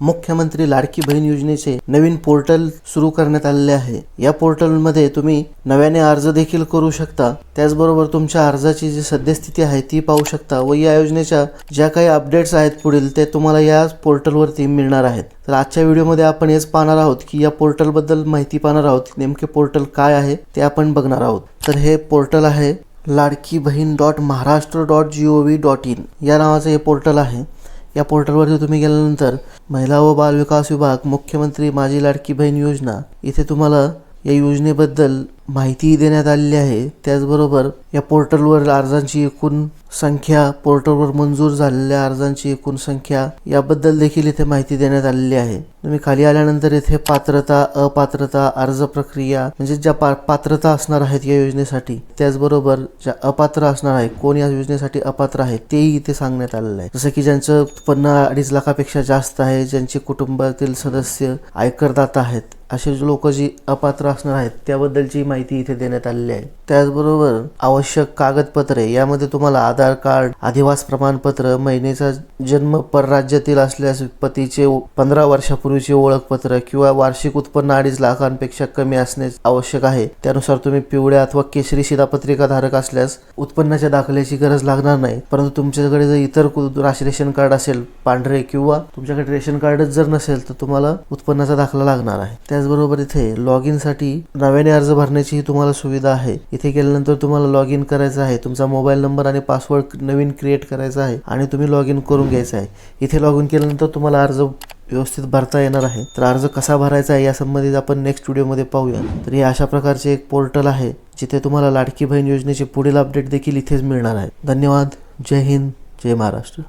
मुख्यमंत्री लाडकी बहीण योजनेचे नवीन पोर्टल सुरू करण्यात आलेले आहे. या पोर्टलमध्ये तुम्ही नव्याने अर्ज देखील करू शकता. त्याचबरोबर तुमच्या अर्जाची जी सद्यस्थिती आहे ती पाहू शकता व या योजनेच्या ज्या काही अपडेट्स आहेत पुढील ते तुम्हाला या पोर्टलवरती मिळणार आहेत. तर आजच्या व्हिडिओमध्ये आपण हेच पाहणार आहोत की या पोर्टलबद्दल माहिती पाहणार आहोत नेमके पोर्टल काय आहे ते आपण बघणार आहोत. तर हे पोर्टल आहे Ladki Bahin dot Maharashtra dot G O V dot in. या नावाचं हे पोर्टल आहे. या पोर्टलवरती तुम्ही गेल्यानंतर महिला व बाल विकास विभाग मुख्यमंत्री माझी लाडकी बहीण योजना इथे तुम्हाला या योजनेबद्दल माहिती देण्यात आलेली आहे. त्याचबरोबर या पोर्टलवर अर्जांची एकूण संख्या पोर्टलवर मंजूर झालेल्या अर्जांची एकूण संख्या याबद्दल देखील इथे माहिती देण्यात आलेली आहे. तुम्ही खाली आल्यानंतर इथे पात्रता अपात्रता अर्ज प्रक्रिया म्हणजे ज्या पा पात्रता असणार आहेत या योजनेसाठी त्याचबरोबर ज्या अपात्र असणार आहे कोण या योजनेसाठी अपात्र आहे तेही इथे सांगण्यात आलेलं आहे. जसं की ज्यांचं उत्पन्न अडीच लाखापेक्षा जास्त आहे ज्यांचे कुटुंबातील सदस्य आयकरदाता आहेत असे लोक जी अपात्र असणार आहेत त्याबद्दलची माहिती इथे देण्यात आलेली आहे. त्याचबरोबर आवश्यक कागदपत्रे यामध्ये तुम्हाला आधार कार्ड अधिवास प्रमाणपत्र महिनेचा जन्म परराज्यातील असल्यास पतीचे पंधरा वर्षापूर्वीचे ओळखपत्र किंवा वार्षिक उत्पन्न अडीच लाखांपेक्षा कमी असणे आवश्यक आहे. त्यानुसार तुम्ही पिवळ्या अथवा केशरी शिधापत्रिका धारक असल्यास उत्पन्नाच्या दाखल्याची गरज लागणार नाही. परंतु तुमच्याकडे जर इतर राश- रेशन कार्ड असेल पांढरे किंवा तुमच्याकडे रेशन कार्डच जर नसेल तर तुम्हाला उत्पन्नाचा दाखला लागणार आहे. त्याचबरोबर इथे लॉग इनसाठी नव्याने अर्ज भरण्याची तुम्हाला सुविधा आहे. इथे गेल्यानंतर तुम्हाला लॉग इन करायचं आहे. तुमचा मोबाईल नंबर आणि पासवर्ड नवीन क्रिएट करायचा आहे आणि तुम्ही लॉग इन करून घ्यायचं आहे. इथे लॉग इन केल्यानंतर तुम्हाला अर्ज व्यवस्थित भरता येणार आहे. तर अर्ज कसा भरायचा आहे यासंबंधित आपण नेक्स्ट व्हिडिओमध्ये पाहूया. तर हे अशा प्रकारचे एक पोर्टल आहे जिथे तुम्हाला लाडकी बहीण योजनेचे पुढील अपडेट देखील इथेच मिळणार आहे. धन्यवाद. जय हिंद. जय महाराष्ट्र.